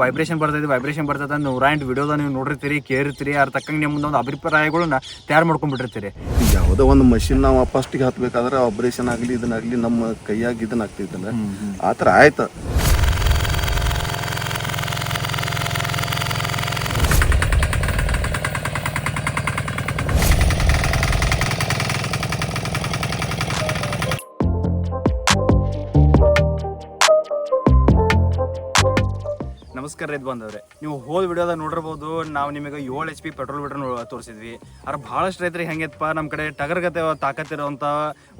Vibration ಬರ್ತೈತಿ vibration ಬರ್ತೈತೆ ಅಂತ ನೂರ ಎಂಟು ವಿಡಿಯೋದ ನೀವು ನೋಡಿರ್ತೀರಿ ಕೇಳಿರ್ತೀರಿ ಅದ್ರ ತಕ್ಕಂಗೆ ನಿಮ್ಮ ಒಂದು ಅಭಿಪ್ರಾಯಗಳನ್ನ ತಯಾರು ಮಾಡ್ಕೊಂಡ್ಬಿಟ್ಟಿರ್ತೀರಿ. ಯಾವುದೋ ಒಂದು ಮಷಿನ್ ನಾವು ಫಸ್ಟಿಗೆ ಹತ್ಬೇಕಾದ್ರೆ ಆಪರೇಷನ್ ಆಗಲಿ ಇದನ್ನಾಗಲಿ ನಮ್ಮ ಕೈಯಾಗಿ ಇದನ್ನ ಆಗ್ತಿದ್ದಲ್ಲ ಆ ಥರ ಆಯ್ತು. ರೈತ ಬಂದವ್ರೆ. ನೀವು ಹೋದ ವಿಡಿಯೋದ ನೋಡಿರ್ಬೋದು, ನಾವು ನಿಮಗೆ ಏಳು ಎಚ್ ಪಿ ಪೆಟ್ರೋಲ್ ಬಿಟ್ರೆ ತೋರಿಸಿದ್ವಿ. ಆದ್ರೆ ಭಾಳಷ್ಟು ರೈತರಿಗೆ ಹೆಂಗೈತಪ್ಪ ನಮ್ಮ ಕಡೆ ಟಗರ್ಗತೆ ತಾಕತ್ತಿರೋಂಥ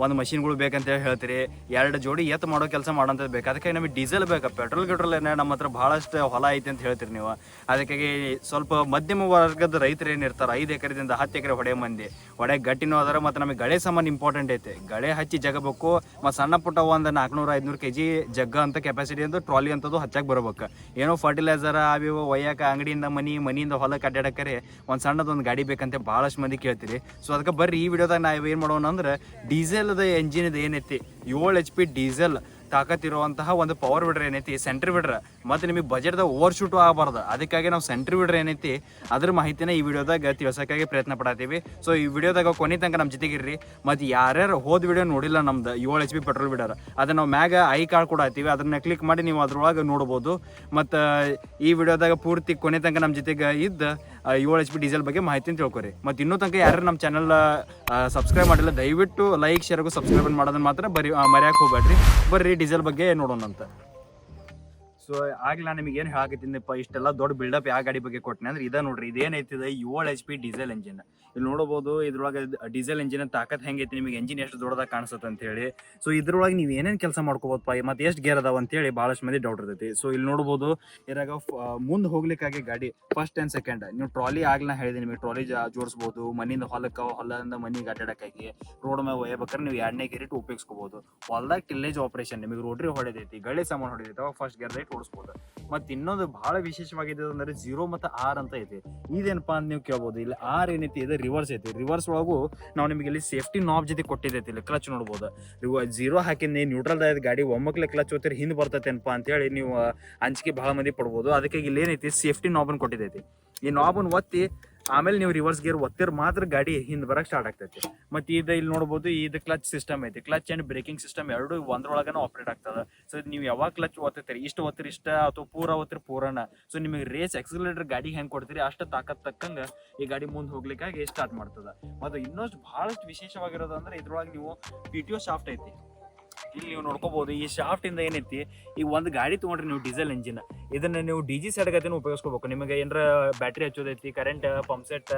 ಒಂದು ಮಷಿನ್ಗಳು ಬೇಕಂತ ಹೇಳಿ ಹೇಳ್ತೀರಿ. ಎರಡು ಜೋಡಿ ಎತ್ತು ಮಾಡೋ ಕೆಲಸ ಮಾಡೋಂಥದ್ದು ಬೇಕು. ಅದಕ್ಕೆ ನಮಗೆ ಡೀಸೆಲ್ ಬೇಕು. ಪೆಟ್ರೋಲ್ ಗಿಟ್ರೋಲ್ ಏನೇ ನಮ್ಮ ಹತ್ರ ಭಾಳಷ್ಟು ಹೊಲ ಐತಿ ಅಂತ ಹೇಳ್ತೀರಿ ನೀವು. ಅದಕ್ಕಾಗಿ ಸ್ವಲ್ಪ ಮಧ್ಯಮ ವರ್ಗದ ರೈತರು ಏನಿರ್ತಾರೆ, ಐದು ಎಕರೆದಿಂದ ಹತ್ತು ಎಕರೆ ಹೊಡೆ ಮಂದಿ. ಹೊಡೆ ಗಟ್ಟಿನೂ ಅದರ, ಮತ್ತು ನಮಗೆ ಗಳೆ ಸಾಮಾನು ಇಂಪಾರ್ಟೆಂಟ್ ಐತೆ. ಗಳೆ ಹಚ್ಚಿ ಜಗಬೇಕು, ಮತ್ತು ಸಣ್ಣ ಪುಟ್ಟ ಒಂದು ನಾಲ್ಕುನೂರು ಐದುನೂರು ಕೆ ಜಿ ಜಗ್ಗ ಅಂತ ಕೆಪಾಸಿಟಿ ಅಂತ ಟ್ರಾಲಿ ಅಂತದ್ದು ಹಚ್ಚಾಕ್ ಬರಬೇಕು. ಏನೋ ಫರ್ಟಿಲೈಸರ್ ಅವು ಇವು ಒಯ್ಯಾಕ ಅಂಗಡಿಯಿಂದ ಮನಿ, ಮನಿಯಿಂದ ಹೊಲಕ್ಕೆ ಅಡ್ಡಾಡಕರೆ ಒಂದು ಸಣ್ಣದೊಂದು ಗಾಡಿ ಬೇಕಂತ ಭಾಳಷ್ಟು ಮಂದಿ ಕೇಳ್ತೀರಿ. ಸೊ ಅದಕ್ಕೆ ಬರ್ರಿ ಈ ವಿಡಿಯೋದಾಗ ನಾವು ಏನು ಮಾಡೋಣ ಅಂದ್ರೆ ಡೀಸೆಲ್ದ ಎಂಜಿನ್ದು ಏನೈತಿ? ಏಳು ಎಚ್ ಪಿ ಡೀಸೆಲ್ ತಾಕತ್ತಿರುವಂತಹ ಒಂದು ಪವರ್ ವಿಡರ್ ಏನೈತಿ? ಸೆಂಟ್ರ್ ವಿಡರ್ ಮತ್ತು ನಿಮಗೆ ಬಜೆಟ್ದಾಗ ಓವರ್ ಶೂಟು ಆಗಬಾರ್ದು. ಅದಕ್ಕಾಗಿ ನಾವು ಸೆಂಟ್ರ್ ವಿಡರ್ ಏನೈತಿ? ಅದ್ರ ಮಾಹಿತಿನ ಈ ವಿಡಿಯೋದಾಗ ತಿಳ್ಸೋಕ್ಕಾಗಿ ಪ್ರಯತ್ನ ಪಡತ್ತೀವಿ ಸೊ ಈ ವಿಡಿಯೋದಾಗ ಕೊನೆ ತನಕ ನಮ್ಮ ಜೊತೆಗಿರ್ರಿ. ಮತ್ತು ಯಾರ್ಯಾರು ಹೋದ ವಿಡಿಯೋ ನೋಡಿಲ್ಲ ನಮ್ದು ಏಳು ಎಚ್ ಪಿ ಪೆಟ್ರೋಲ್ ವಿಡರ್ ಅದನ್ನು ನಾವು ಮ್ಯಾಗ ಐ ಕಾರ್ಡ್ ಕೂಡ ಹಾಕ್ತೀವಿ. ಅದನ್ನ ಕ್ಲಿಕ್ ಮಾಡಿ ನೀವು ಅದ್ರೊಳಗೆ ನೋಡ್ಬೋದು. ಮತ್ತು ಈ ವಿಡಿಯೋದಾಗ ಪೂರ್ತಿ ಕೊನೆ ತನಕ ನಮ್ಮ ಜೊತೆಗೆ ಇದ್ದ ಏಳು ಎಚ್ ಪಿ ಡೀಸೆಲ್ ಬಗ್ಗೆ ಮಾಹಿತಿನ ತಿಳ್ಕೊರಿ. ಮತ್ತು ಇನ್ನೂ ತನಕ ಯಾರು ನಮ್ಮ ಚಾನಲ್ ಸಬ್ಸ್ಕ್ರೈಬ್ ಮಾಡಿಲ್ಲ, ದಯವಿಟ್ಟು ಲೈಕ್ ಶೇರ್ಗೂ ಸಬ್ಸ್ಕ್ರೈಬ್ ಮಾಡೋದನ್ನ ಮಾತ್ರ ಬರೀ ಮರ್ಯಾಕೆ ಹೋಗ್ಬೇಡ್ರಿ. ಬರ್ರಿ ಡೀಸೆಲ್ ಬಗ್ಗೆ ನೋಡೋಣಂತೆ. ಸೊ ಆಗ್ಲಾ ನಿಮಗೆ ಏನು ಹೇಳಕತ್ತೀನಿಪ್ಪ ಇಷ್ಟೆಲ್ಲ ದೊಡ್ಡ ಬಿಲ್ಡಪ್ ಯಾವ ಗಾಡಿ ಬಗ್ಗೆ ಕೊಟ್ಟನೆ ಅಂದ್ರೆ ಇದ ನೋಡ್ರಿ ಇದೇನೈತಿದೆ ಏಳು ಎಚ್ ಪಿ ಡೀಸೆಲ್ ಎಂಜಿನ್ ಇಲ್ಲಿ ನೋಡಬಹುದು ಇದ್ರೊಳಗೆ ಡೀಸೆಲ್ ಎಂಜಿನ್ ತಾಕತ್ ಹೆಂಗೈತಿ ನಿಮಗೆ ಎಂಜಿನ್ ಎಷ್ಟು ದೊಡ್ಡದಾಗ ಕಾಣಿಸುತ್ತೆ ಅಂತ ಹೇಳಿ. ಸೊ ಇದ್ರೊಳಗೆ ನೀವು ಏನೇನು ಕೆಲಸ ಮಾಡ್ಕೋಬೋದಪ್ಪ ಮತ್ತೆ ಎಷ್ಟು ಗೇರ್ ಅದಾವ ಅಂತ ಹೇಳಿ ಭಾಳಷ್ಟು ಮಂದಿ ಡೌಟ್ ಇರ್ತೈತಿ. ಸೊ ಇಲ್ಲಿ ನೋಡಬಹುದು ಇದ್ರಾಗ ಮುಂದೆ ಹೋಗ್ಲಿಕ್ಕಾಗಿ ಗಾಡಿ ಫಸ್ಟ್ ಆ್ಯಂಡ್ ಸೆಕೆಂಡ್ ನೀವು ಟ್ರಾಲಿ ಆಗ್ಲಾ ಹೇಳಿದೆ ನಿಮಗೆ ಟ್ರಾಲಿ ಜೋಡಿಸ್ಬೋದು ಮನೆಯಿಂದ ಹೊಲಕ್ಕೆ, ಹೊಲದಿಂದ ಮನೆಗೆ ಅಡ್ಡಾಡಕ್ಕಾಗಿ ರೋಡ್ ಮೇಲೆ ಒಯ್ಯಬೇಕಾದ್ರೆ ನೀವು ಎರಡನೇ ಗೇರಿಟ್ಟು ಉಪಯೋಗಿಸ್ಕೋಬಹುದು ಹೊಲ್ದಾಗ ಟಿಲ್ಲೇಜ್ ಆಪರೇಷನ್ ನಿಮಗೆ ರೋಡ್ರಿ ಹೊಡೆದೈತಿ, ಗಳೆ ಸಾಮಾನು ಹೊಡೆದೈತಿ ಫಸ್ಟ್ ಗೇರ್ ರೈಟ್ ಓಡಿಸ್ಬೋದು ಮತ್ತೆ ಇನ್ನೊಂದು ಬಹಳ ವಿಶೇಷವಾಗಿದೆ ಅಂದ್ರೆ ಜೀರೋ ಮತ್ತು ಆರ್ ಅಂತ ಐತಿ. ಇದೇನಪ್ಪ ಅಂತ ನೀವು ಕೇಳ್ಬೋದು. ಇಲ್ಲಿ ಆರ್ ಏನೈತಿ? ಇದು ರಿವರ್ಸ್ ಐತಿ. ರಿವರ್ಸ್ ಒಳಗು ನಾವು ನಿಮಗೆ ಇಲ್ಲಿ ಸೇಫ್ಟಿ ನಾಬ್ ಜೊತೆ ಕೊಟ್ಟಿದ್ದೈತಿ ಇಲ್ಲಿ ಕ್ಲಚ್ ನೋಡ್ಬೋದು. ರಿವ ಜೀರೋ ಹಾಕಿಂದ ನ್ಯೂಟ್ರಲ್ ಆಯ್ತು ಗಾಡಿ ಒಮ್ಮಕ್ಲೆ ಕ್ಲಚ್ ಹೋಗ್ತೀರಿ ಹಿಂದೆ ಬರ್ತೈತೆನಪ್ಪ ಅಂತೇಳಿ ನೀವು ಅಂಜಿಕೆ ಬಹಳ ಮಂದಿ ಪಡ್ಬೋದು. ಅದಕ್ಕೆ ಇಲ್ಲಿ ಏನೈತಿ? ಸೇಫ್ಟಿ ನಾಬನ್ ಕೊಟ್ಟಿದ್ದೈತಿ ಈ ನಾಬನ್ ಒತ್ತಿ ಆಮೇಲೆ ನೀವು ರಿವರ್ಸ್ ಗೇರ್ ಒತ್ತಿರ್ ಮಾತ್ರ ಗಾಡಿ ಹಿಂದೆ ಬರಕ್ ಸ್ಟಾರ್ಟ್ ಆಗ್ತೈತಿ. ಮತ್ತೆ ಇದು ಇಲ್ಲಿ ನೋಡ್ಬೋದು, ಇದು ಕ್ಲಚ್ ಸಿಸ್ಟಮ್ ಐತಿ. ಕ್ಲಚ್ ಅಂಡ್ ಬ್ರೇಕಿಂಗ್ ಸಿಸ್ಟಮ್ ಎರಡು ಒಂದ್ರೊಳಗನ ಆಪರೇಟ್ ಆಗ್ತದ. ಸೊ ನೀವು ಯಾವಾಗ ಕ್ಲಚ್ ಒತ್ತಿರ್ತೀರಿ ಇಷ್ಟು ಒತ್ತಿರಿ ಇಷ್ಟ ಅಥವಾ ಪೂರ ಒತ್ತಿರಿ ಪೂರನ? ಸೊ ನಿಮಗೆ ರೇಸ್ ಎಕ್ಸಲೇಟರ್ ಗಾಡಿ ಹೆಂಗ್ ಕೊಡ್ತೀರಿ? ಅಷ್ಟು ತಾಕತ್ ತಕ್ಕಂಗ ಈ ಗಾಡಿ ಮುಂದೆ ಹೋಗ್ಲಿಕ್ಕಾಗಿ ಸ್ಟಾರ್ಟ್ ಮಾಡ್ತದ. ಮತ್ತು ಇನ್ನಷ್ಟು ಬಹಳಷ್ಟು ವಿಶೇಷವಾಗಿರೋದು ಅಂದ್ರೆ ಇದ್ರೊಳಗೆ ನೀವು ಪಿ ಟಿ ಒ ಶಾಫ್ಟ್ ಐತಿ. ಇಲ್ಲಿ ನೀವು ನೋಡ್ಕೋಬಹುದು ಈ ಶಾಫ್ಟ್ ಇಂದ ಏನೈತಿ, ಈ ಒಂದು ಗಾಡಿ ತಗೊಂಡ್ರಿ ನೀವು ಡೀಸೆಲ್ ಇಂಜಿನ್ ಇದನ್ನ ನೀವು ಡಿ ಜಿ ಸೆಟ್ ಗತಿನೂ ಉಪಯೋಗಿಸ್ಕೋಬೇಕು. ನಿಮಗೆ ಏನಾರ ಬ್ಯಾಟ್ರಿ ಹಚ್ಚೋದೈತಿ ಕರೆಂಟ್ ಪಂಪ್ ಸೆಟ್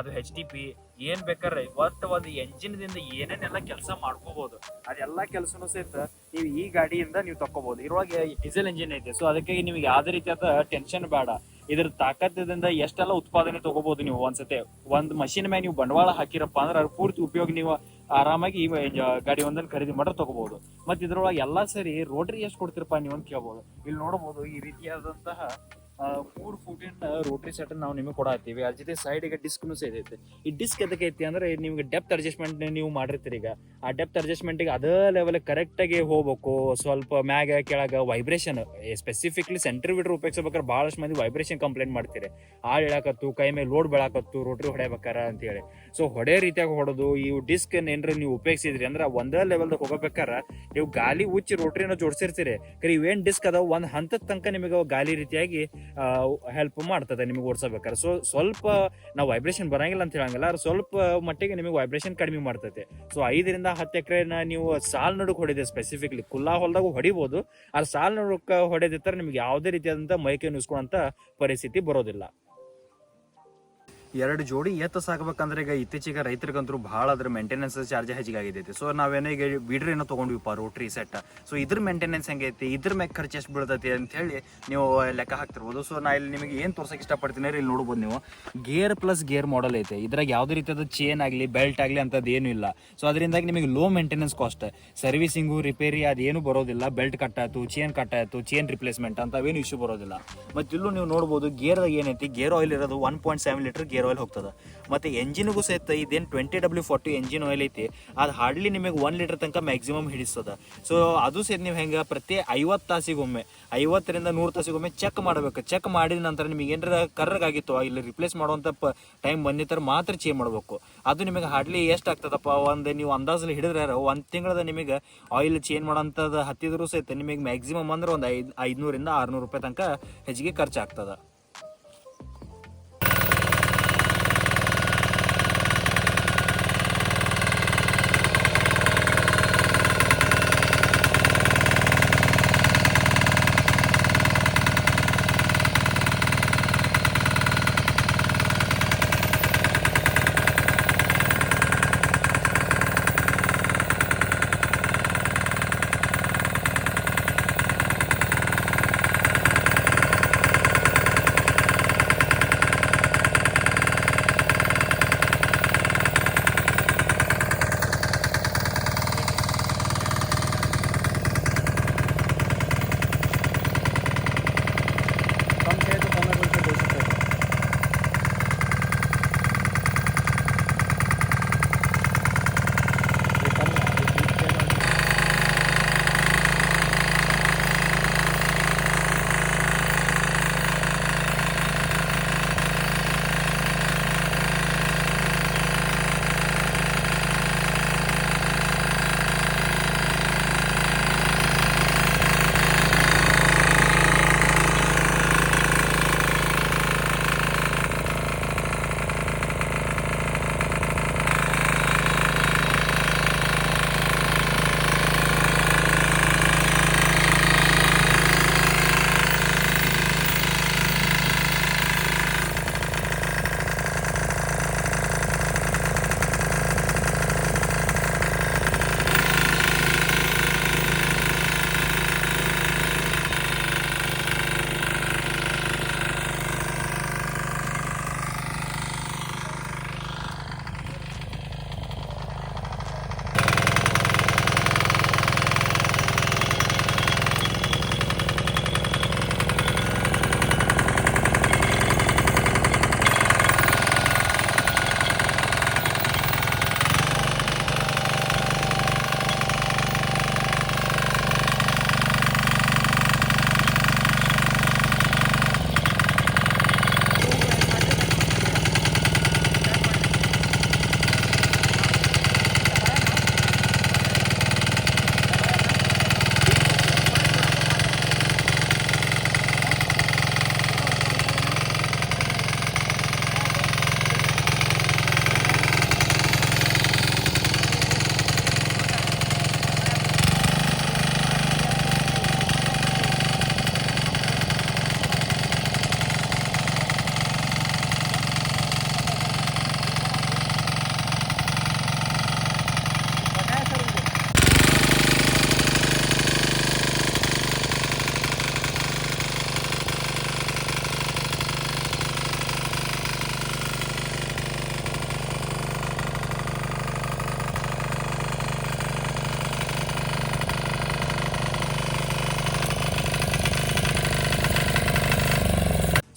ಅದು ಹೆಚ್ ಡಿ ಪಿ ಏನ್ ಬೇಕಾದ್ರೆ ಒಟ್ಟು ಒಂದು ಎಂಜಿನ್ ದಿಂದ ಏನೇನೆಲ್ಲ ಕೆಲಸ ಮಾಡ್ಕೋಬಹುದು ಅದೆಲ್ಲ ಕೆಲಸನೂ ಸಹಿತ ನೀವು ಈ ಗಾಡಿಯಿಂದ ನೀವು ತಕ್ಕೋಬಹುದು ಇರುವಾಗ ಡೀಸೆಲ್ ಇಂಜಿನ್ ಐತೆ. ಸೊ ಅದಕ್ಕೆ ನಿಮಗೆ ಯಾವುದೇ ರೀತಿಯಾದ ಟೆನ್ಷನ್ ಬೇಡ. ಇದ್ರ ತಾಕತ್ತದಿಂದ ಎಷ್ಟೆಲ್ಲ ಉತ್ಪಾದನೆ ತಗೋಬಹುದು ನೀವು ಒಂದ್ಸತಿ. ಒಂದ್ ಮಷಿನ್ ಮೇಲೆ ನೀವು ಬಂಡವಾಳ ಹಾಕಿರಪ್ಪ ಅಂದ್ರೆ ಅದ್ರ ಪೂರ್ತಿ ಉಪಯೋಗ ನೀವು ಆರಾಮಾಗಿ ಈ ಗಾಡಿ ಒಂದನ್ನು ಖರೀದಿ ಮಾಡ್ರೆ ತಗೋಬಹುದು ಮತ್ತೆ ಇದ್ರೊಳಗೆ ಎಲ್ಲಾ ಸರಿ ರೋಟರಿ ಎಷ್ಟು ಕೊಡ್ತಿರಪ್ಪ ನೀವು ಅಂತ ಕೇಳ್ಬೋದು. ಇಲ್ಲಿ ನೋಡಬಹುದು ಈ ರೀತಿಯಾದಂತಹ ಮೂರು ಫೂಟಿನ ರೋಟ್ರಿ ಸೆಟ್ ನಾವು ನಿಮಗೆ ಕೊಡತ್ತೀವಿ. ಅದ್ರ ಜೊತೆ ಸೈಡಿಗೆ ಡಿಸ್ಕ್ನು ಸೇರಿದೆ ಈ ಡಿಸ್ಕ್ ಎದಕ್ಕೆ ಐತಿ ಅಂದ್ರೆ ನಿಮ್ಗೆ ಡೆಪ್ತ್ ಅಡ್ಜಸ್ಟ್ಮೆಂಟ್ ನೀವು ಮಾಡಿರ್ತೀರಿ ಈಗ. ಆ ಡೆಪ್ತ್ ಅಡ್ಜಸ್ಟ್ಮೆಂಟ್ಗೆ ಅದೇ ಲೆವೆಲ್ ಕರೆಕ್ಟಾಗಿ ಹೋಗ್ಬೇಕು. ಸ್ವಲ್ಪ ಮ್ಯಾಗ ಕೆಳಗೆ ವೈಬ್ರೇಷನ್ ಸ್ಪೆಸಿಫಿಕ್ಲಿ ಸೆಂಟ್ರ್ ಬಿಟ್ರೆ ಉಪಯೋಗಿಸ್ಬೇಕಾದ್ರೆ ಭಾಳಷ್ಟು ಮಂದಿ ವೈಬ್ರೇಷನ್ ಕಂಪ್ಲೇಂಟ್ ಮಾಡ್ತೀರಿ. ಆಳ್ ಇಳಾಕತ್ತು, ಕೈ ಮೇಲೆ ಲೋಡ್ ಬೆಳಕತ್ತು ರೋಟ್ರಿ ಹೊಡೆಯಬೇಕಾರ ಅಂತೇಳಿ. ಸೊ ಹೊಡೆ ರೀತಿಯಾಗಿ ಹೊಡೋದು ಈ ಡಿಸ್ಕ್ ಏನ್ರ ನೀವು ಉಪಯೋಗಿಸಿದ್ರಿ ಅಂದ್ರೆ ಒಂದೇ ಲೆವೆಲ್ದಾಗ ಹೋಗಬೇಕಾರ ನೀವು ಗಾಲಿ ಉಚ್ಚಿ ರೋಟ್ರಿನ ಜೋಡಿಸಿರ್ತೀರಿ. ಕರೆ ಇವೇನು ಡಿಸ್ಕ್ ಅದಾವ? ಒಂದು ಹಂತದ ತನಕ ನಿಮಗೆ ಗಾಲಿ ರೀತಿಯಾಗಿ ಹೆಲ್ಪ್ ಮಾಡ್ತದೆ ನಿಮಗೆ ಓಡಿಸಬೇಕಾದ್ರೆ. ಸೊ ಸ್ವಲ್ಪ ನಾವು ವೈಬ್ರೇಷನ್ ಬರಂಗಿಲ್ಲ ಅಂತ ಹೇಳಂಗಿಲ್ಲ ಸ್ವಲ್ಪ ಮಟ್ಟಿಗೆ ನಿಮಗೆ ವೈಬ್ರೇಷನ್ ಕಡಿಮೆ ಮಾಡ್ತೈತೆ. ಸೊ ಐದರಿಂದ ಹತ್ತು ಎಕರೆನ ನೀವು ಸಾಲ್ ನಡುಕ್ ಹೊಡೆದೆ ಸ್ಪೆಸಿಫಿಕ್ಲಿ ಕುಲ್ಲಾ ಹೊಲದಾಗ ಹೊಡಿಬೋದು ಆ ಸಾಲ್ ನಡುಕ್ ಹೊಡೆದಿತ್ತರ ನಿಮ್ಗೆ ಯಾವುದೇ ರೀತಿಯಾದಂಥ ಮೈಕೆ ನುಸ್ಕೊಳ್ಳೋಂಥ ಪರಿಸ್ಥಿತಿ ಬರೋದಿಲ್ಲ. ಎರಡು ಜೋಡಿ ಎತ್ತ ಸಾಕಬೇಕಂದ್ರೆ ಈಗ ಇತ್ತೀಚೆಗೆ ರೈತರಿಗಂತೂ ಭಾಳ ಅದ್ರ ಮೇಂಟೆನೆನ್ಸ್ ಚಾರ್ಜ್ ಹೆಚ್ಚಿಗೆ ಆಗಿದೈತಿ ಸೊ ನಾವೇನೋ ಈಗ ಬಿಡ್ರಿ ಏನೋ ತೊಗೊಂಡ್ವಿಪ್ಪ ರೋಟ್ರಿ ಸೆಟ್ ಸೊ ಇದ್ರ ಮೇಂಟೆನೆನ್ಸ್ ಹೆಂಗೈತಿ ಇದ್ರ ಮ್ಯಾಗ ಖರ್ಚು ಎಷ್ಟು ಬೀಳ್ತೈತಿ ಅಂತ ಹೇಳಿ ನೀವು ಲೆಕ್ಕ ಹಾಕ್ತಿರ್ಬೋದು. ಸೊ ನಾ ಇಲ್ಲಿ ನಿಮಗೆ ಏನು ತೋರ್ಸಕ್ಕೆ ಇಷ್ಟಪಡ್ತೀನಿ ಇಲ್ಲಿ ನೋಡ್ಬೋದು ನೀವು. ಗೇರ್ ಪ್ಲಸ್ ಗೇರ್ ಮಾಡಲ್ ಐತೆ. ಇದ್ರಾಗ ಯಾವುದೇ ರೀತಿಯಾದ ಚೇನ್ ಆಗಲಿ ಬೆಲ್ಟ್ ಆಗಲಿ ಅಂತದ್ದು ಏನೂ ಇಲ್ಲ. ಸೊ ಅದರಿಂದಾಗಿ ನಿಮಗೆ low maintenance cost servicing repair ಅದೇನು ಬರೋದಿಲ್ಲ. ಬೆಲ್ಟ್ ಕಟ್ಟಾಯ್ತು ಚೇನ್ ಕಟ್ಟಾಯ್ತು ಚೇನ್ ರಿಪ್ಲೇಸ್ಮೆಂಟ್ ಅಂತ ಏನು ಇಶ್ಯೂ ಬರೋದಿಲ್ಲ. ಮತ್ತು ಇಲ್ಲೂ ನೀವು ನೋಡ್ಬೋದು ಗೇರ್ ಏನೈತಿ? ಗೇರ್ ಆಯಿಲ್ ಇರೋದು one point seven litre gear gear oil ಹೋಗ್ತದೆ. ಮತ್ತು ಎಂಜಿನ್ಗೂ ಸಹಿತ ಇದೇನು twenty W forty engine oil ಐತಿ, ಅದು ಹಾರ್ಡ್ಲಿ ನಿಮಗೆ ಒನ್ ಲೀಟರ್ ತನಕ ಮ್ಯಾಕ್ಸಿಮಮ್ ಹಿಡಿಸ್ತದೆ. ಸೊ ಅದು ಸಹಿತ ನೀವು ಹೆಂಗೆ ಪ್ರತಿ ಐವತ್ತು ತಾಸಿಗೊಮ್ಮೆ, ಐವತ್ತರಿಂದ ನೂರು ತಾಸಿಗೊಮ್ಮೆ ಚೆಕ್ ಮಾಡಬೇಕು. ಚೆಕ್ ಮಾಡಿದ ನಂತರ ನಿಮಗೆ ಏನಾರ ಕರ್ರಗಾಗಿತ್ತು, ಇಲ್ಲಿ ರಿಪ್ಲೇಸ್ ಮಾಡುವಂಥ ಪ ಟೈಮ್ ಬಂದಿತ್ತರ ಮಾತ್ರ ಚೇಂಜ್ ಮಾಡಬೇಕು. ಅದು ನಿಮಗೆ ಹಾರ್ಡ್ಲಿ ಎಷ್ಟು ಆಗ್ತದಪ್ಪ? ಒಂದು ನೀವು ಅಂದಾಜಲ್ಲಿ ಹಿಡಿದ್ರೆ ಒಂದು ತಿಂಗಳದ ನಿಮಗೆ ಆಯಿಲ್ ಚೇಂಜ್ ಮಾಡೋಂಥದ್ದು ಹತ್ತಿದ್ರು ಸಹಿತ ನಿಮಗೆ ಮ್ಯಾಕ್ಸಿಮಮ್ ಅಂದ್ರೆ ಒಂದು ಐದು, ಐದುನೂರಿಂದ ಆರುನೂರು ರೂಪಾಯಿ ತನಕ ಹೆಚ್ಚಿಗೆ ಖರ್ಚಾಗ್ತದೆ.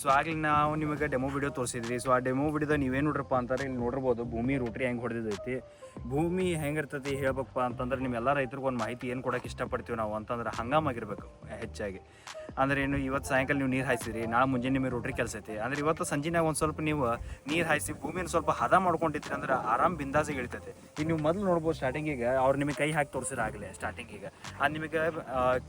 ಸೊ ಆಗ್ಲಿ ನಾವು ನಿಮಗೆ ಡೆಮೋ ವಿಡಿಯೋ ತೋರಿಸಿದ್ವಿ. ಸೊ ಆ ಡೆಮೋ ವಿಡಿಯೋದ ನೀವೇನು ನೋಡ್ರಪ್ಪ ಅಂತಾರೆ ಇಲ್ಲಿ ನೋಡಿರ್ಬೋದು, ಭೂಮಿ ರೂಟ್ರಿ ಹೆಂಗೆ ಹೊಡೆದೈತಿ ಭೂಮಿ ಹೆಂಗಿರ್ತೈತಿ ಹೇಳ್ಬೇಕಪ್ಪ ಅಂತಂದ್ರೆ ನಿಮ್ಮೆಲ್ಲ ರೈತರಿಗೆ ಒಂದು ಮಾಹಿತಿ ಏನು ಕೊಡೋಕೆ ಇಷ್ಟಪಡ್ತೀವಿ ನಾವು ಅಂತಂದ್ರೆ ಹಂಗಾಮಾಗಿರ್ಬೇಕು ಹೆಚ್ಚಾಗಿ. ಅಂದ್ರೆ ಏನು, ಇವತ್ತು ಸಾಯಂಕಾಲ ನೀವು ನೀರು ಹಾಯಿಸಿರಿ, ನಾಳೆ ಮುಂಜಾನೆ ನಿಮಗೆ ರೋಟ್ರಿ ಕೆಲಸ ಐತಿ. ಅಂದ್ರೆ ಇವತ್ತು ಸಂಜೆನಾಗ ಒಂದು ಸ್ವಲ್ಪ ನೀವು ನೀರು ಹಾಯಿಸಿ ಭೂಮಿನ ಸ್ವಲ್ಪ ಹದ ಮಾಡ್ಕೊಂಡಿದ್ರಿ ಅಂದ್ರೆ ಆರಾಮ್ ಬಿಂದಾಸಿಗೆ ಇಳಿತೈತಿ. ಈಗ ನೀವು ಮೊದಲು ನೋಡ್ಬೋದು ಸ್ಟಾರ್ಟಿಂಗಿಗೆ ಅವ್ರು ನಿಮಗೆ ಕೈ ಹಾಕಿ ತೋರಿಸಿರಾಗಲೇ ಸ್ಟಾರ್ಟಿಂಗಿಗೆ ಅದು ನಿಮಗೆ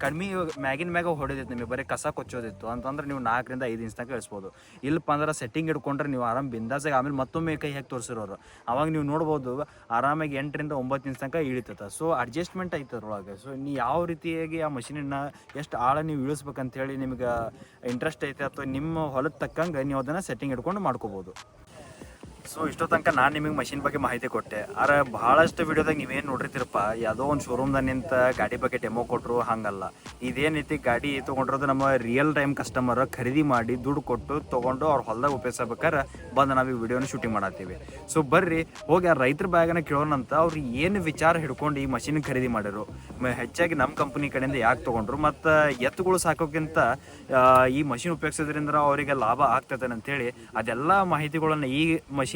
ಕಡಿಮೆ ಮ್ಯಾಗಿನ ಮ್ಯಾಗ ಹೊಡೆದಿತ್ತು ನಿಮಗೆ, ಬರೀ ಕಸ ಕೊಚ್ಚೋದಿತ್ತು. ಅಂತಂದ್ರೆ ನೀವು ನಾಲ್ಕರಿಂದ ಐದು ಇಂಚ್ ತನಕ ಇಳಿಸ್ಬೋದು. ಇಲ್ಲಪ್ಪ ಅಂದ್ರೆ ಸೆಟ್ಟಿಂಗ್ ಹಿಡ್ಕೊಂಡ್ರೆ ನೀವು ಆರಾಮ್ ಬಿಂದಾಸಾಗಿ ಆಮೇಲೆ ಮತ್ತೊಮ್ಮೆ ಕೈ ಹಾಕಿ ತೋರಿಸಿರೋರು. ಅವಾಗ ನೀವು ನೋಡ್ಬೋದು ಆರಾಮಾಗಿ ಎಂಟರಿಂದ ಒಂಬತ್ತು ನಿಮಿಷ ತನಕ ಇಳಿತೈತೆ. ಸೊ ಅಡ್ಜಸ್ಟ್ಮೆಂಟ್ ಐತೆ ಅದ್ರೊಳಗೆ. ಸೊ ನೀವು ಯಾವ ರೀತಿಯಾಗಿ ಆ ಮಷೀನನ್ನು ಎಷ್ಟು ಆಳ ನೀವು ಇಳಿಸ್ಬೇಕಂತ ಹೇಳಿ ನಿಮ್ಗೆ ಇಂಟ್ರೆಸ್ಟ್ ಐತೆ ಅಥವಾ ನಿಮ್ಮ ಹೊಲದ ತಕ್ಕಂಗೆ ನೀವು ಅದನ್ನು ಸೆಟ್ಟಿಂಗ್ ಇಟ್ಕೊಂಡು ಮಾಡ್ಕೋಬೋದು. ಸೊ ಇಷ್ಟೋ ತನಕ ನಾನು ನಿಮಗೆ ಮಷಿನ್ ಬಗ್ಗೆ ಮಾಹಿತಿ ಕೊಟ್ಟೆ. ಆದ್ರೆ ಬಹಳಷ್ಟು ವೀಡಿಯೋದಾಗ ನೀವೇನು ನೋಡಿರ್ತೀರಪ್ಪ, ಯಾವುದೋ ಒಂದು ಶೋರೂಮ್ದಾಗ ನಿಂತ ಗಾಡಿ ಬಗ್ಗೆ ಡೆಮೋ ಕೊಟ್ಟರು ಹಂಗಲ್ಲ. ಇದೇನೈತಿ ಗಾಡಿ ತೊಗೊಂಡಿರೋದು ನಮ್ಮ ರಿಯಲ್ ಟೈಮ್ ಕಸ್ಟಮರ್ ಖರೀದಿ ಮಾಡಿ ದುಡ್ಡು ಕೊಟ್ಟು ತೊಗೊಂಡು ಅವ್ರ ಹೊಲ್ದಾಗ ಉಪಯೋಗಿಸ್ಬೇಕಾರೆ ಬಂದು ನಾವು ಈ ವಿಡಿಯೋನ ಶೂಟಿಂಗ್ ಮಾಡತ್ತೀವಿ. ಸೊ ಬರ್ರಿ, ಹೋಗಿ ಆ ರೈತರ ಬ್ಯಾಗನ ಕೇಳೋಣಂತ ಅವ್ರು ಏನು ವಿಚಾರ ಹಿಡ್ಕೊಂಡು ಈ ಮಷಿನ್ ಖರೀದಿ ಮಾಡಿರು. ಹೆಚ್ಚಾಗಿ ನಮ್ಮ ಕಂಪನಿ ಕಡೆಯಿಂದ ಯಾಕೆ ತೊಗೊಂಡ್ರು, ಮತ್ತು ಎತ್ತುಗಳು ಸಾಕೋಕ್ಕಿಂತ ಈ ಮಷಿನ್ ಉಪಯೋಗಿಸೋದ್ರಿಂದ ಅವರಿಗೆ ಲಾಭ ಆಗ್ತದೆ ಅಂತೇಳಿ ಅದೆಲ್ಲ ಮಾಹಿತಿಗಳನ್ನು ಈ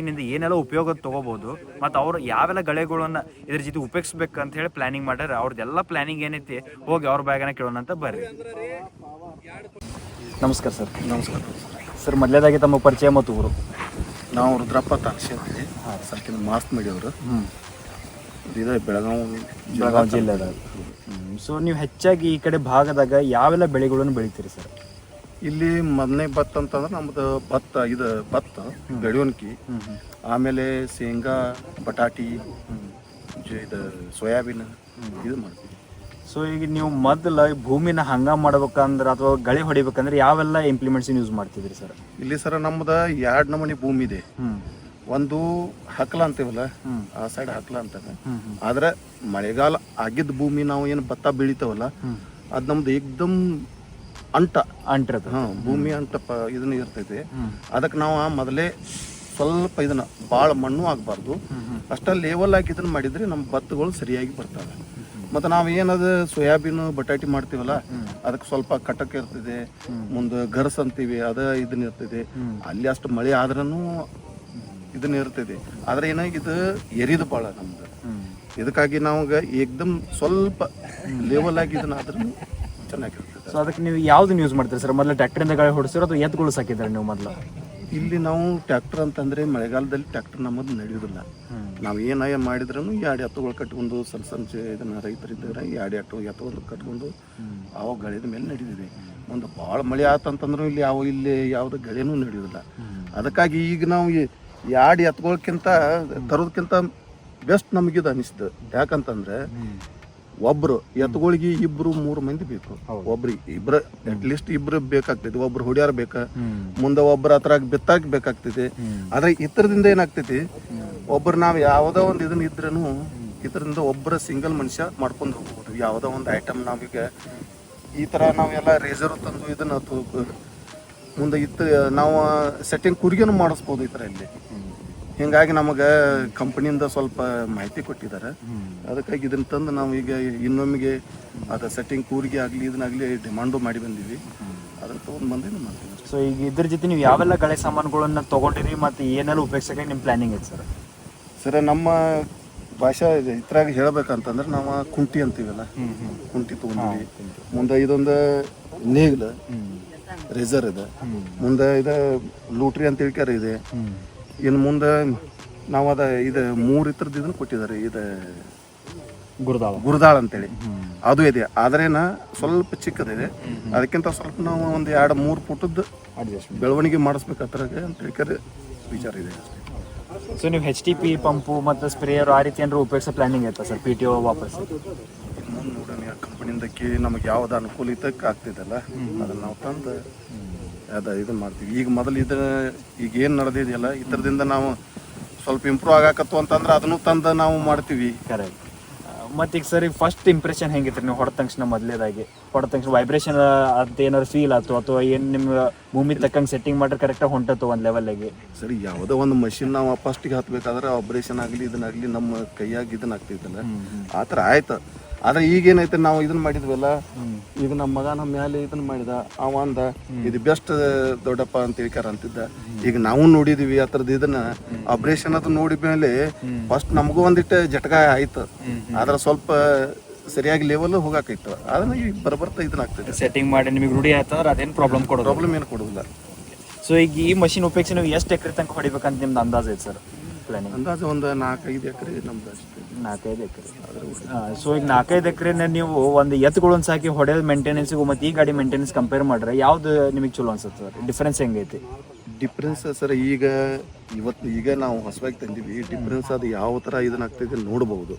ಮಷೀನಿಂದ ಏನೆಲ್ಲ ಉಪಯೋಗ ತಗೋಬಹುದು ಮತ್ತು ಅವ್ರು ಯಾವೆಲ್ಲ ಗಳೆಗಳನ್ನ ಇದ್ರ ಜೊತೆ ಉಪಯೋಗಿಸ್ಬೇಕು ಅಂತ ಹೇಳಿ ಪ್ಲಾನಿಂಗ್ ಮಾಡ್ಯಾರ ಅವ್ರದ್ದೆಲ್ಲ ಪ್ಲಾನಿಂಗ್ ಏನೈತಿ ಹೋಗಿ ಅವ್ರ ಬ್ಯಾಗನ ಕೇಳೋಣ ಅಂತ ಬರ್ರಿ. ನಮಸ್ಕಾರ ಸರ್. ನಮಸ್ಕಾರ ಸರ್ ಮೊದಲೇದಾಗಿ ತಮ್ಮ ಪರಿಚಯ ಮತ್ತು ಊರು? ನಾವು ರುದ್ರಪ್ಪ ತಾಕ್ಷಿ ಸರ್ ಕೆಲವು ಮಾಸ್ಕ್ ಮಾಡಿಯವರು ಹ್ಞೂ ಇದು ಬೆಳಗಾವಿ ಬೆಳಗಾವಿ ಜಿಲ್ಲೆದಾಗ ಸೊ ನೀವು ಹೆಚ್ಚಾಗಿ ಈ ಕಡೆ ಭಾಗದಾಗ ಯಾವೆಲ್ಲ ಬೆಳೆಗಳನ್ನು ಬೆಳಿತೀರಿ ಸರ್? ಇಲ್ಲಿ ಮೊದಲನೇ ಭತ್ತ ಅಂತಂದ್ರೆ ನಮ್ದು ಭತ್ತ ಇದು ಭತ್ತ ಬೆಳೆಯೋನ್ಕಿ ಆಮೇಲೆ ಶೇಂಗಾ ಬಟಾಟಿ ಇದು ಸೋಯಾಬೀನ್ ಇದು ಮಾಡ್ತೀವಿ. ಸೊ ಈಗ ನೀವು ಮೊದಲ ಭೂಮಿನ ಹಂಗ ಮಾಡ್ಬೇಕಂದ್ರೆ ಅಥವಾ ಗಳಿ ಹೊಡಿಬೇಕಂದ್ರೆ ಯಾವೆಲ್ಲ ಇಂಪ್ಲಿಮೆಂಟ್ಸ್ ಯೂಸ್ ಮಾಡ್ತಿದ್ರಿ ಸರ್ ಇಲ್ಲಿ ಸರ ನಮ್ದು ಎರಡು ನಮೂನಿ ಭೂಮಿ ಇದೆ. ಒಂದು ಹಕ್ಲ ಅಂತೀವಲ್ಲ ಆ ಸೈಡ್ ಹಕ್ಲ ಅಂತಾರೆ. ಹ್ಮ್. ಆದ್ರೆ ಮಳೆಗಾಲ ಆಗಿದ್ದ ಭೂಮಿ ನಾವು ಏನು ಭತ್ತ ಬೆಳಿತಾವಲ್ಲ. ಅದು ನಮ್ದು ಏಕ್ದಮ್ ಅಂಟ. ಅಂಟಿರ್ತದೆ ಹಾ ಭೂಮಿ ಅಂಟ ಪ ಇದನ್ನ ಇರ್ತೈತಿ. ಅದಕ್ಕೆ ನಾವು ಮೊದಲೇ ಸ್ವಲ್ಪ ಇದನ್ನ ಭಾಳ ಮಣ್ಣು ಆಗಬಾರ್ದು. ಅಷ್ಟ ಲೇವಲ್ ಆಗಿ ಇದನ್ನ ಮಾಡಿದ್ರೆ ನಮ್ಮ ಭತ್ತಗಳು ಸರಿಯಾಗಿ ಬರ್ತವೆ. ಮತ್ತು ನಾವು ಏನದು ಸೋಯಾಬೀನು ಬಟಾಟಿ ಮಾಡ್ತೀವಲ್ಲ ಅದಕ್ಕೆ ಸ್ವಲ್ಪ ಕಟಕ್ ಇರ್ತದೆ ಮುಂದೆ ಗರ್ಸ್ ಅಂತೀವಿ ಅದ ಇದನ್ನ ಇರ್ತದೆ ಅಲ್ಲಿ ಅಷ್ಟು ಮಳೆ ಆದ್ರೂ ಇದನ್ನ ಇರ್ತದೆ ಆದ್ರೆ ಏನಾಗಿ ಇದು ಎರಿದು ಭಾಳ ನಮ್ದು. ಇದಕ್ಕಾಗಿ ನಾವು ಏಕ್ದಮ್ ಸ್ವಲ್ಪ ಲೇವಲ್ ಆಗಿ ಇದನ್ನ ಆದ್ರೂ ಚೆನ್ನಾಗಿರ್ತದೆ ಸೊ ಅದಕ್ಕೆ ನೀವು ಯಾವ್ದನ್ನ ಯೂಸ್ ಮಾಡ್ತೀರಿ ಸರ್? ಮೊದಲು ಟ್ರ್ಯಾಕ್ಟರಿಂದ ಗಾಳಿ ಹೊಡಿಸಿರೋ ಅಥವಾ ಎತ್ತುಗಳು ಸಾಕಿದ್ರೆ ನೀವು ಮೊದಲು? ಇಲ್ಲಿ ನಾವು ಟ್ರ್ಯಾಕ್ಟರ್ ಅಂತಂದ್ರೆ ಮಳೆಗಾಲದಲ್ಲಿ ಟ್ರ್ಯಾಕ್ಟರ್ ನಮ್ಮದು ನಡೆಯೋದಿಲ್ಲ. ನಾವು ಏನಾಯ ಮಾಡಿದ್ರೂ ಎರಡು ಎತ್ತುಗಳು ಕಟ್ಕೊಂಡು ಸಣ್ಣ ಸಣ್ಣ ಚೆ- ಇದನ್ನ ರೈತರಿದ್ದಾರೆ ಎರಡು ಎಟ್ಟು ಎತ್ತುಗಳು ಕಟ್ಕೊಂಡು ಅವು ಗಳಿದ ಮೇಲೆ ನಡೀತಿದೆ ಒಂದು ಭಾಳ ಮಳೆ ಆತಂತಂದ್ರೂ ಇಲ್ಲಿ ಯಾವ ಇಲ್ಲಿ ಯಾವ್ದು ಗಳಿನೂ ನಡೆಯೋದಿಲ್ಲ. ಅದಕ್ಕಾಗಿ ಈಗ ನಾವು ಈ ಎರಡು ಎತ್ತುಗಳಕ್ಕಿಂತ ತರೋದಕ್ಕಿಂತ ಬೆಸ್ಟ್ ನಮಗಿದು ಅನಿಸ್ತು. ಯಾಕಂತಂದ್ರೆ ಒಬ್ರು ಎತ್ತುಗಳಿಗೆ ಇಬ್ರು ಮೂರು ಮಂದಿ ಬೇಕು. ಒಬ್ರಿಗೆ ಇಬ್ರ ಅಟ್ ಲೀಸ್ಟ್ ಇಬ್ರು ಬೇಕಾಗ್ತೈತಿ ಒಬ್ರು ಹೊಡ್ಯಾರ ಬೇಕಾ ಮುಂದೆ ಒಬ್ರ ಹತ್ರ ಬಿತ್ತಾಕ್ ಬೇಕಾಗ್ತೈತಿ. ಆದ್ರೆ ಇತರದಿಂದ ಏನಾಗ್ತೈತಿ ಒಬ್ರು ನಾವ್ ಯಾವ್ದೋ ಒಂದ್ ಇದನ್ನ ಇದ್ರೂ ಇದರಿಂದ ಒಬ್ಬರ ಸಿಂಗಲ್ ಮನುಷ್ಯ ಮಾಡ್ಕೊಂಡು ಹೋಗ್ಬೋದು. ಯಾವುದೋ ಒಂದು ಐಟಮ್ ನಾವೀಗ ಈ ತರ ನಾವೆಲ್ಲ ರೇಸರ್ ತಂದು ಇದನ್ನ ಮುಂದೆ ಇತ್ತು ನಾವು ಸೆಟ್ಟಿಂಗ್ ಕುರಿಗೆನು ಮಾಡಿಸ್ಬೋದು ಈ ತರ ಇಲ್ಲಿ. ಹಿಂಗಾಗಿ ನಮಗೆ ಕಂಪನಿಯಿಂದ ಸ್ವಲ್ಪ ಮಾಹಿತಿ ಕೊಟ್ಟಿದ್ದಾರೆ. ಅದಕ್ಕಾಗಿ ಇದನ್ನ ತಂದು ನಾವು ಈಗ ಇನ್ನೊಮ್ಮೆಗೆ ಅದ ಸೆಟ್ಟಿಂಗ್ ಕೂರಿಗೆ ಆಗಲಿ ಇದನ್ನಾಗಲಿ ಡಿಮಾಂಡು ಮಾಡಿ ಬಂದೀವಿ. ಅದನ್ನ ತೊಗೊಂಡು ಬಂದು ನಮ್ಮ ಮಾಡ್ತೀವಿ ಸೊ ಈಗ ಇದ್ರ ಜೊತೆ ನೀವು ಯಾವೆಲ್ಲ ಗಳೆ ಸಾಮಾನುಗಳನ್ನ ತಗೊಂಡಿರಿ ಮತ್ತು ಏನೆಲ್ಲ ಉಪಯೋಗಿಸಕ್ಕೆ ನಿಮ್ಮ ಪ್ಲಾನಿಂಗ್ ಐತೆ ಸರ್? ಸರ ನಮ್ಮ ಭಾಷಾ ಇದು ಇದ್ರಾಗ ಹೇಳ್ಬೇಕಂತಂದ್ರೆ ನಾವು ಕುಂಟಿ ಅಂತೀವಲ್ಲ? ಕುಂಟಿ ತೊಗೊಂಡಿವಿ. ಮುಂದೆ ಇದೊಂದು ನೇಗ್ಲ ರೇಸರ್ ಇದೆ. ಮುಂದೆ ಇದು ಲೂಟ್ರಿ ಅಂತ ಹೇಳ್ಕ್ಯಾರ ಇದೆ. ಇನ್ನು ಮುಂದೆ ನಾವು ಅದ ಇದು ಮೂರು ಇತ್ರದ್ದು ಇದನ್ನ ಕೊಟ್ಟಿದ್ದಾರೆ ಇದು ಗುರುದಾಳ. ಗುರುದಾಳ ಅಂತೇಳಿ. ಅದು ಇದೆ. ಆದ್ರೇನ ಸ್ವಲ್ಪ ಚಿಕ್ಕದಿದೆ. ಅದಕ್ಕಿಂತ ಸ್ವಲ್ಪ ನಾವು ಒಂದು ಎರಡು ಮೂರು ಫುಟದ್ದು ಬೆಳವಣಿಗೆ ಮಾಡಿಸ್ಬೇಕಾದ್ರೆ ಅಂತ ಹೇಳಿಕರೆ ವಿಚಾರ ಇದೆ. ಸೊ ನೀವು ಹೆಚ್ ಟಿ ಪಿ ಪಂಪು ಮತ್ತು ಸ್ಪ್ರೇಯರ್ ಆ ರೀತಿ ಏನಾರು ಉಪಯೋಗಿಸೋ ಪ್ಲಾನಿಂಗ್ ಐತೆ ಸರ್? ಪಿ ಟಿ ಒ ವಾಪಸ್? ಮುಂದೆ ನೋಡೋಣ ಕಂಪನಿಯಿಂದ ಕೇಳಿ ನಮಗೆ ಯಾವ್ದು ಅನುಕೂಲಿತಕ್ಕೆ ಆಗ್ತಿದಲ್ಲ ಅದನ್ನ ನಾವು ತಂದು ಅದ ಇದು ಮಾಡ್ತೀವಿ. ಈಗ ಮೊದಲು ಇದ್ರ ಈಗ ಏನು ನಡೆದಿದೆಯಲ್ಲ ಇದರದಿಂದ ನಾವು ಸ್ವಲ್ಪ ಇಂಪ್ರೂವ್ ಆಗಾಕತ್ತು ಅಂತಂದ್ರೆ ಅದನ್ನು ತಂದು ನಾವು ಮಾಡ್ತೀವಿ. ಕರೆಕ್ಟ್ ಮತ್ತು ಈಗ ಸರ್ ಈಗ ಫಸ್ಟ್ ಇಂಪ್ರೆಷನ್ ಹೆಂಗಿತ್ತು ನೀವು ಹೊಡೆದ ತಕ್ಷಣ ಮೊದಲೇದಾಗಿ? ಹೊಡೆದ ತಕ್ಷಣ ವೈಬ್ರೇಷನ್ ಅಂತ ಏನಾದ್ರು ಫೀಲ್ ಆಯ್ತು ಅಥವಾ ಏನು ನಿಮ್ಮ ಭೂಮಿ ತಕ್ಕಂಗೆ ಸೆಟ್ಟಿಂಗ್ ಮಾಡ್ರೆ ಕರೆಕ್ಟಾಗಿ ಹೊಂಟತ್ತು ಒಂದು ಲೆವೆಲ್ಗೆ ಸರಿ ಯಾವುದೋ ಒಂದು ಮಷಿನ್ ನಾವು ಫಸ್ಟಿಗೆ ಹತ್ಬೇಕಾದ್ರೆ ಆಪ್ರೇಷನ್ ಆಗಲಿ ಇದನ್ನಾಗಲಿ ನಮ್ಮ ಕೈಯಾಗಿ ಇದನ್ನ ಆಗ್ತಿತ್ತಲ್ಲ ಆ ಥರ ಆಯ್ತು. ಆದ್ರೆ ಈಗ ಏನೈತೆ ನಾವು ಇದನ್ನ ಮಾಡಿದ್ವಲ್ಲ? ಈಗ ನಮ್ಮ ಮಗ ನಮ್ಮ ಮ್ಯಾಲೆ ಇದನ್ನ ಮಾಡಿದ ಅವ ಅಂದ ಇದು ಬೆಸ್ಟ್ ದೊಡ್ಡಪ್ಪ ಅಂತ ಹೇಳ್ಕಾರ ಅಂತಿದ್ದ. ಈಗ ನಾವು ನೋಡಿದೀವಿ ಆ ಥರದ್ದು ಇದನ್ನ ಆಪರೇಷನ್ ಅದು ನೋಡಿದ ಮೇಲೆ ಫಸ್ಟ್ ನಮಗೂ ಒಂದಿಟ್ಟು ಜಟಕ ಆಯ್ತು. ಆದ್ರೆ ಸ್ವಲ್ಪ ಸರಿಯಾಗಿ ಲೆವೆಲ್ ಹೋಗಾಕೈತು. ಅದನ್ನ ಈಗ ಬರಬರ್ತಾ ಇದನ್ನ ಆಗ್ತದೆ ಸೆಟ್ಟಿಂಗ್ ಮಾಡಿ ನಿಮಗೆ ರೂಢಿ ಆಯ್ತಂದ್ರೆ ಅದೇನು ಪ್ರಾಬ್ಲಮ್ ಕೊಡೋ ಪ್ರಾಬ್ಲಮ್ ಏನು ಕೊಡೋದಿಲ್ಲ. ಸೊ ಈಗ ಈ ಮಷಿನ್ ಉಪಯೋಗಿಸಿ ನೀವು ಎಷ್ಟು ಎಕರೆ ತನಕ ಹೊಡಿಬೇಕಂತ ನಿಮ್ದು ಅಂದಾಜು ಐತೆ ಸರ್? ಪ್ಲಾನಿಂಗ್ ಅಂದಾಜು ಒಂದು ನಾಲ್ಕೈದು ಎಕರೆ ನಮ್ದು ಅಷ್ಟೇ. ನಾಲ್ಕೈದು ಎಕರೆ. ಸೊ ಈಗ ನಾಲ್ಕೈದು ಎಕರೆನ ನೀವು ಒಂದು ಎತ್ತುಗಳನ್ನ ಸಾಕಿ ಹೊಡೆಯೋದು ಮೇಂಟೆನೆನ್ಸಿಗೂ ಮತ್ತು ಈ ಗಾಡಿ ಮೇಂಟೆನೆನ್ಸ್ ಕಂಪೇರ್ ಮಾಡ್ರೆ ಯಾವ್ದು ನಿಮಗೆ ಚಲೋ ಅನ್ಸುತ್ತೆ ಸರ್? ಡಿಫ್ರೆನ್ಸ್ ಹೆಂಗೈತಿ? ಡಿಫ್ರೆನ್ಸ್ ಸರ್ ಈಗ ಇವತ್ತು ಈಗ ನಾವು ಹೊಸವಾಗಿ ತಂದಿವಿ ಡಿಫ್ರೆನ್ಸ್ ಅದು ಯಾವ ಥರ ಇದನ್ನ ಆಗ್ತಿದೆ ನೋಡ್ಬೋದು.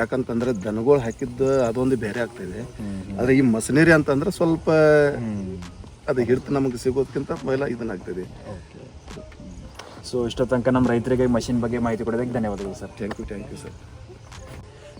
ಯಾಕಂತಂದ್ರೆ ದನಗಳು ಹಾಕಿದ್ದು ಅದೊಂದು ಬೇರೆ ಆಗ್ತಿದೆ ಆದರೆ ಈ ಮಸನೇರಿ ಅಂತಂದ್ರೆ ಸ್ವಲ್ಪ ಅದು ಹಿಡ್ತು ನಮಗೆ ಸಿಗೋದಕ್ಕಿಂತ ಮೊದಲ ಇದನ್ನ ಆಗ್ತದೆ ಸೊ ಇಷ್ಟೋ ತನಕ ನಮ್ಮ ರೈತರಿಗೆ ಮಷಿನ್ ಬಗ್ಗೆ ಮಾಹಿತಿ ಕೊಡೋದಕ್ಕೆ ಧನ್ಯವಾದಗಳು sir. Thank you thank you sir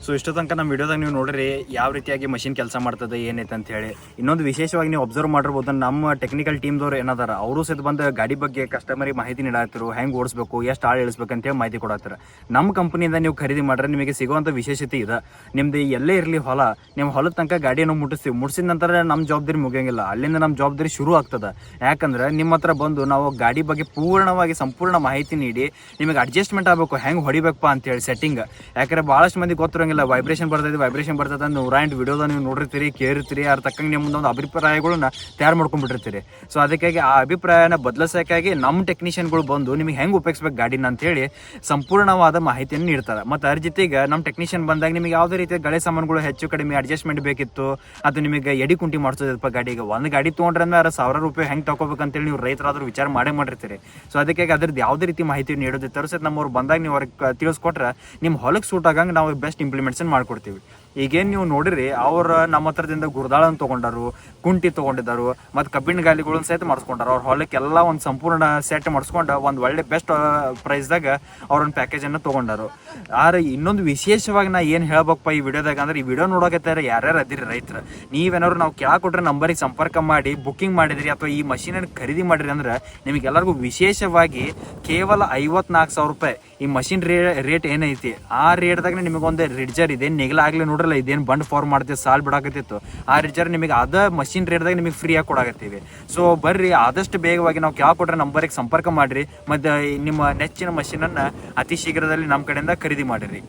so ಇಷ್ಟು ತನಕ ನಮ್ಮ ವಿಡಿಯೋದಾಗ ನೀವು ನೋಡ್ರಿ ಯಾವ ರೀತಿಯಾಗಿ ಮಷಿನ್ ಕೆಲಸ ಮಾಡ್ತದೆ, ಏನೈತೆ ಅಂತ ಹೇಳಿ. ಇನ್ನೊಂದು ವಿಶೇಷವಾಗಿ ನೀವು ಅಬ್ಸರ್ವ್ ಮಾಡಿರ್ಬೋದು ನಮ್ಮ ಟೆಕ್ನಿಕಲ್ ಟೀಮ್ದವ್ರು ಏನಾದಾರ, ಅವರು ಸಹಿತ ಬಂದು ಗಾಡಿ ಬಗ್ಗೆ ಕಸ್ಟಮರಿಗೆ ಮಾಹಿತಿ ನೀಡಾತಿರು ಹೆಂಗೆ ಓಡಿಸ್ಬೇಕು, ಎಷ್ಟು ಆಳು ಇಳಿಸ್ಬೇಕು ಅಂತ ಹೇಳಿ ಮಾಹಿತಿ ಕೊಡತ್ತಾರೆ ನಮ್ಮ ಕಂಪನಿಯಿಂದ ನೀವು ಖರೀದಿ ಮಾಡ್ರೆ ನಿಮಗೆ ಸಿಗುವಂಥ ವಿಶೇಷತೆ ಇದೆ. ನಿಮ್ದು ಎಲ್ಲೇ ಇರಲಿ ಹೊಲ ನಿಮ್ಮ ಹೊಲದ ತನಕ ಗಾಡಿಯನ್ನು ಮುಟ್ಟಿಸ್ತೀವಿ ಮುಟ್ಟಿಸಿದ ನಂತರ ನಮ್ಮ ಜವಾಬ್ದಾರಿ ಮುಗಿಯಂಗಿಲ್ಲ. ಅಲ್ಲಿಂದ ನಮ್ಮ ಜವಾಬ್ದಾರಿ ಶುರು ಆಗ್ತದೆ. ಯಾಕಂದ್ರೆ ನಿಮ್ಮ ಹತ್ರ ಬಂದು ನಾವು ಗಾಡಿ ಬಗ್ಗೆ ಪೂರ್ಣವಾಗಿ ಸಂಪೂರ್ಣ ಮಾಹಿತಿ ನೀಡಿ, ನಿಮಗೆ ಅಡ್ಜಸ್ಟ್ಮೆಂಟ್ ಆಗಬೇಕು, ಹೆಂಗೆ ಹೊಡಿಬೇಕಪ್ಪ ಅಂತೇಳಿ ಸೆಟ್ಟಿಂಗ್ ಯಾಕಂದ್ರೆ ಭಾಳಷ್ಟು ಮಂದಿ ಗೊತ್ತಿರಂಗಿಲ್ಲ ವೈಬ್ರೇಷನ್ ಬರ್ತೈತಿ ವೈಬ್ರೇಷನ್ ಬರ್ತದೆ ನೂರ ಎಂಟು ವಿಡಿಯೋದ ನೀವು ನೋಡಿರ್ತೀರಿ, ಕೇಳಿರ್ತೀರಿ, ಅದ್ರ ತಕ್ಕಂಗೆ ನಿಮ್ಮ ಒಂದು ಅಭಿಪ್ರಾಯಗಳನ್ನ ತಯಾರು ಮಾಡ್ಕೊಂಡ್ಬಿಟ್ಟಿರ್ತೀರಿ. ಸೊ ಅದಕ್ಕಾಗಿ ಆ ಅಭಿಪ್ರಾಯನ ಬದಲಿಸೋಕ್ಕಾಗಿ ನಮ್ಮ ಟೆಕ್ನಿಷಿಯನ್ಗಳು ಬಂದು ನಿಮಗೆ ಹೆಂಗೆ ಉಪಯೋಗಿಸ್ಬೇಕು ಗಾಡಿನ ಅಂತೇಳಿ ಸಂಪೂರ್ಣವಾದ ಮಾಹಿತಿಯನ್ನು ನೀಡ್ತಾರೆ. ಮತ್ತು ಅದ್ರ ಜೊತೆಗೆ ನಮ್ಮ ಟೆಕ್ನಿಷಿಯನ್ ಬಂದಾಗ ನಿಮಗೆ ಯಾವುದೇ ರೀತಿಯ ಗಳೆ ಸಾಮಾನುಗಳು ಹೆಚ್ಚು ಕಡಿಮೆ ಅಡ್ಜಸ್ಟ್ಮೆಂಟ್ ಬೇಕಿತ್ತು, ಅದು ನಿಮಗೆ ಎಡಿ ಕುಂಟಿ ಮಾಡಿಸೋದಪ್ಪ ಗಾಡಿಗೆ. ಒಂದು ಗಾಡಿ ತೊಗೊಂಡ್ರೆ ಅಂದ್ರೆ ಸಾವಿರ ರೂಪಾಯಿ ಹೆಂಗೆ ತಗೋಬೇಕಂತೇಳಿ ನೀವು ರೈತರಾದ್ರೂ ವಿಚಾರ ಮಾಡೇ ಮಾಡಿರ್ತೀರಿ. ಸೊ ಅದಕ್ಕಾಗಿ ಅದ್ರದ್ದು ಯಾವುದೇ ರೀತಿ ಮಾಹಿತಿ ನೀಡೋದಿತ್ತು. ಸರ್ ನಮ್ಮವ್ರು ಬಂದಾಗ ನೀವು ಅವ್ರಿಗೆ ತಿಳಿಸ್ಕೊಟ್ರೆ ನಿಮ್ಮ ಹೊಲಕ್ಕೆ ಸೂಟ್ ಆಗಂಗೆ ನಾವು ಬೆಸ್ಟ್ ಇಂಪ್ಲಿಮೆಂಟೇಷನ್ ಮಾಡ್ಕೊಡ್ತೀವಿ. ಈಗೇನು ನೀವು ನೋಡಿರಿ, ಅವ್ರು ನಮ್ಮ ಹತ್ರದಿಂದ ಗುರ್ದಾಳನ್ನು ತೊಗೊಂಡಾರು, ಕುಂಟಿ ತೊಗೊಂಡಿದ್ದಾರು, ಮತ್ತು ಕಬ್ಬಿಣ ಗಾಲಿಗಳನ್ನ ಸಹಿತ ಮಾಡಿಸ್ಕೊಂಡಾರ. ಅವ್ರ ಹೊಲಕ್ಕೆಲ್ಲ ಒಂದು ಸಂಪೂರ್ಣ ಸೆಟ್ ಮಾಡಿಸ್ಕೊಂಡು ಒಂದು ಒಳ್ಳೆ ಬೆಸ್ಟ್ ಪ್ರೈಸ್ದಾಗ ಅವ್ರೊಂದು ಪ್ಯಾಕೇಜನ್ನು ತೊಗೊಂಡಾರು. ಆದ್ರೆ ಇನ್ನೊಂದು ವಿಶೇಷವಾಗಿ ನಾ ಏನು ಹೇಳ್ಬೇಕಪ್ಪ ಈ ವಿಡಿಯೋದಾಗ ಅಂದ್ರೆ, ಈ ವಿಡಿಯೋ ನೋಡೋಕತ್ತಾರ ಯಾರ್ಯಾರು ಅದಿರಿ ರೈತರು. ನೀವೇನಾದ್ರು ನಾವು ಕೆಳಗೆ ಕೊಟ್ರೆ ನಂಬರಿಗೆ ಸಂಪರ್ಕ ಮಾಡಿ ಬುಕ್ಕಿಂಗ್ ಮಾಡಿದ್ರಿ ಅಥವಾ ಈ ಮಷೀನನ್ನು ಖರೀದಿ ಮಾಡಿರಿ ಅಂದ್ರೆ, ನಿಮಗೆಲ್ಲರಿಗೂ ವಿಶೇಷವಾಗಿ ಕೇವಲ ಐವತ್ನಾಲ್ಕು ಸಾವಿರ ರೂಪಾಯಿ ಈ ಮಷೀನ್ ರೇಟ್ ಏನೈತಿ? ಆ ರೇಟ್ದಾಗ ನಿಮಗೊಂದು ರಿಡ್ಜರ್ ಇದೆ ನೆಗಲಾಗ್ಲಿ ನೋಡ್ರಲ್ಲ, ಇದೇನು ಬಂಡ್ ಫಾರ್ಮ್ ಮಾಡ್ತೀವಿ ಸಾಲ್ ಬಿಡಾಕತ್ತಿತ್ತು. ಆ ರೀಚರ್ ನಿಮಗೆ ಅದ ಮಷಿನ್ ರೇಟ್ದಾಗ ನಿಮಗೆ ಫ್ರೀಯಾಗಿ ಕೊಡಾಕತ್ತೀವಿ. ಸೊ ಬರ್ರಿ, ಆದಷ್ಟು ಬೇಗವಾಗಿ ನಾವು ಕ್ಯಾ ಕೊಟ್ರೆ ನಂಬರಿಗೆ ಸಂಪರ್ಕ ಮಾಡಿರಿ. ಮತ್ತು ನಿಮ್ಮ ನೆಚ್ಚಿನ ಮಷೀನನ್ನು ಅತಿ ಶೀಘ್ರದಲ್ಲಿ ನಮ್ಮ ಕಡೆಯಿಂದ ಖರೀದಿ ಮಾಡಿರಿ.